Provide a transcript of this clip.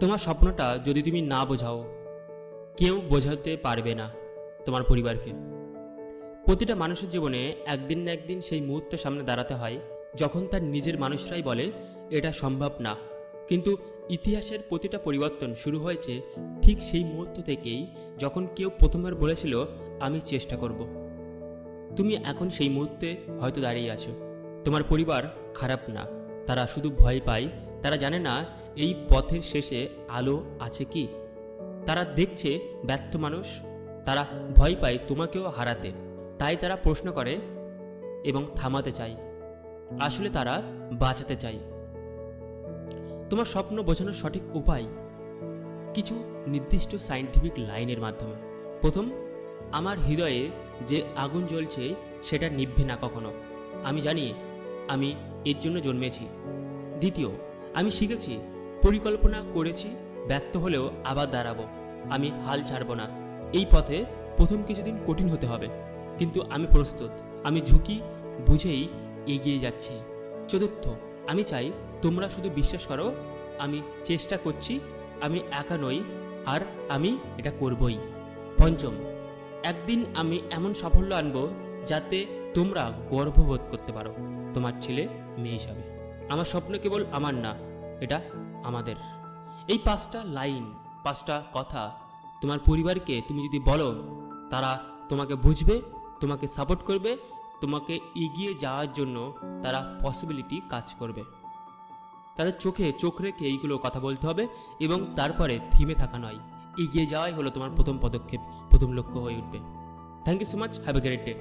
তোমার স্বপ্নটা যদি তুমি না বোঝাও, কেউ বোঝাতে পারবে না তোমার পরিবারকে। প্রতিটা মানুষের জীবনে একদিন না একদিন সেই মুহূর্তের সামনে দাঁড়াতে হয়, যখন তার নিজের মানুষরাই বলে, এটা সম্ভব না। কিন্তু ইতিহাসের প্রতিটা পরিবর্তন শুরু হয়েছে ঠিক সেই মুহূর্ত থেকেই যখন কেউ প্রথমবার বলেছিল, আমি চেষ্টা করব। তুমি এখন সেই মুহূর্তে হয়তো দাঁড়িয়ে আছো। তোমার পরিবার খারাপ না, তারা শুধু ভয় পায়, তারা জানে না এই পথের শেষে আলো আছে কি? তারা দেখছে ব্যর্থ মানুষ। তারা ভয় পায় তোমাকেও হারাতে। তাই তারা প্রশ্ন করে এবং থামাতে চায়। আসলে তারা বাঁচাতে চায়। তোমার স্বপ্ন বোঝানোর সঠিক উপায়? কিছু নির্দিষ্ট সায়েন্টিফিক লাইনের মাধ্যমে। প্রথম, আমার হৃদয়ে যে আগুন জ্বলছে সেটা নিভবে না কখনো। আমি জানি আমি এর জন্য জন্মেছি। দ্বিতীয়, আমি শিখেছি পরিকল্পনা করেছি, ব্যর্থ হলেও আবার দাঁড়াবো। আমি হাল ছাড়ব না। এই পথে প্রথম কিছুদিন কঠিন হতে হবে। কিন্তু আমি প্রস্তুত। আমি ঝুঁকি বুঝেই এগিয়ে যাচ্ছি। চতুর্থ, আমি চাই তোমরা শুধু বিশ্বাস করো, আমি চেষ্টা করছি, আমি একা নই, আর আমি এটা করবই। পঞ্চম, একদিন আমি এমন সাফল্য আনব যাতে তোমরা গর্ববোধ করতে পারো। তোমার ছেলে মেয়ে হিসাবে। আমার স্বপ্ন কেবল আমার না, এটা আমাদের। এই পাঁচটা লাইন, পাঁচটা কথা তোমার পরিবারকে তুমি যদি বলো, তারা তোমাকে বুঝবে, তোমাকে সাপোর্ট করবে, তোমাকে এগিয়ে যাওয়ার জন্য তারা পসিবিলিটি কাজ করবে। তাদের চোখে চোখ রেখে এইগুলো কথা বলতে হবে এবং তারপরে থিমে থাকা নয়। এগিয়ে যাওয়াই হলো তোমার প্রথম পদক্ষেপ, প্রথম লক্ষ্য হয়ে উঠবে। Thank you so much have a great day